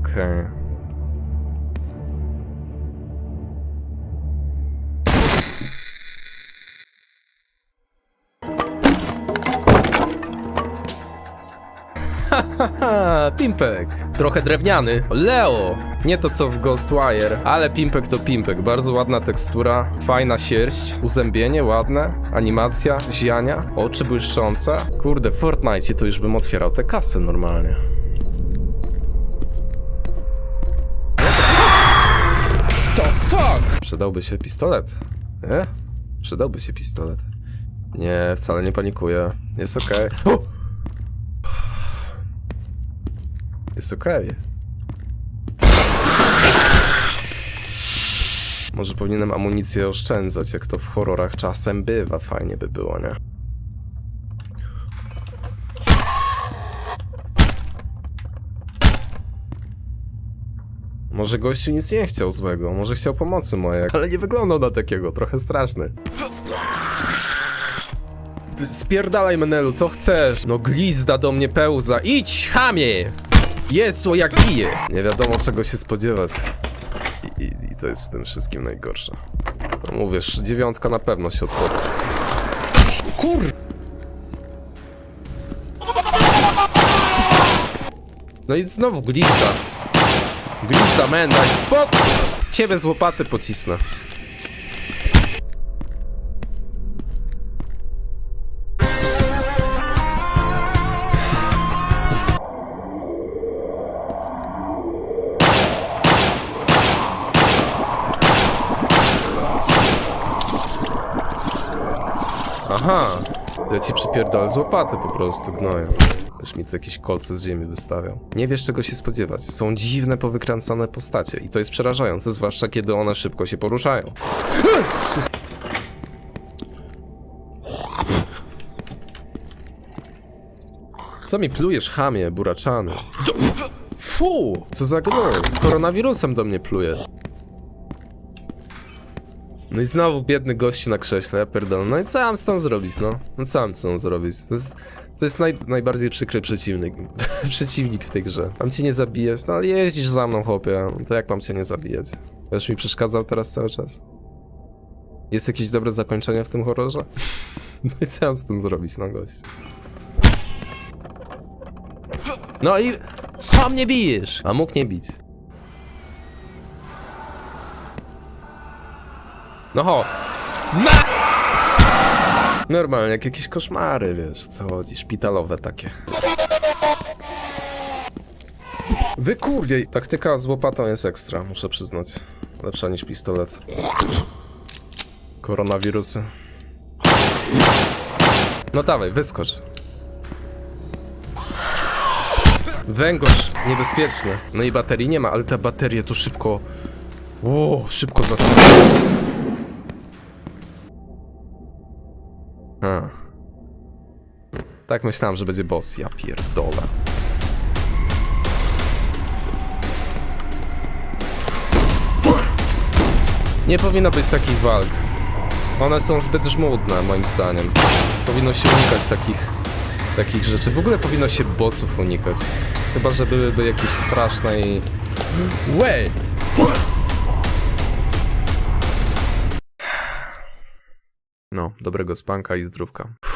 okej. Haha, Pimpek. Trochę drewniany. Leo. Nie to co w Ghostwire, ale Pimpek to Pimpek. Bardzo ładna tekstura, fajna sierść, uzębienie ładne, animacja, ziania, oczy błyszczące. Kurde, w Fortnite to już bym otwierał te kasy normalnie. Fuck! Przydałby się pistolet. Nie? Przydałby się pistolet. Nie, wcale nie panikuję. Jest okej. O! Jest okej. Może powinienem amunicję oszczędzać, jak to w horrorach czasem bywa. Fajnie by było, nie? Może gościu nic nie chciał złego, może chciał pomocy mojej, ale nie wyglądał na takiego, trochę straszny. Spierdalaj Menelu, co chcesz? No glizda do mnie pełza, idź chamie! Jezu, jak bije! Nie wiadomo czego się spodziewać. I, i, I to jest w tym wszystkim najgorsze. No mówisz, dziewiątka na pewno się otworzy. Kur... No i znowu glista. Glista, man, daj spokój! Ciebie z łopaty pocisnę. Aha, ja ci przypierdolę z łopaty po prostu, gnoję. Już mi tu jakieś kolce z ziemi wystawiał. Nie wiesz czego się spodziewać. Są dziwne, powykręcane postacie i to jest przerażające, zwłaszcza kiedy one szybko się poruszają. Co mi plujesz, chamie, buraczany? Fu! Co za gnój? Koronawirusem do mnie pluje. No i znowu biedny gościu na krześle, ja pierdolę. No i co ja mam z tą zrobić, no? No co mam z tą zrobić? To jest, to jest naj, najbardziej przykry przeciwnik. przeciwnik w tej grze. Mam cię nie zabijać, no ale jeździsz za mną, chłopie. To jak mam cię nie zabijać? Będziesz mi przeszkadzał teraz cały czas? Jest jakieś dobre zakończenie w tym horrorze? no i co mam z tym zrobić, no gość? No i co mnie bijesz? A mógł nie bić. No ho! Ma! Normalnie, jak jakieś koszmary, wiesz, co chodzi, szpitalowe takie. Wykurwiej! Taktyka z łopatą jest ekstra, muszę przyznać. Lepsza niż pistolet. Koronawirusy. No dawaj, wyskocz. Węgorz, niebezpieczny. No i baterii nie ma, ale te baterie tu szybko... Ło, szybko zasysają. Tak myślałem, że będzie boss, ja pierdolę. Nie powinno być takich walk. One są zbyt żmudne, moim zdaniem. Powinno się unikać takich, takich rzeczy. W ogóle powinno się bossów unikać. Chyba, że byłyby jakieś straszne i... Way! No, dobrego spanka i zdrówka.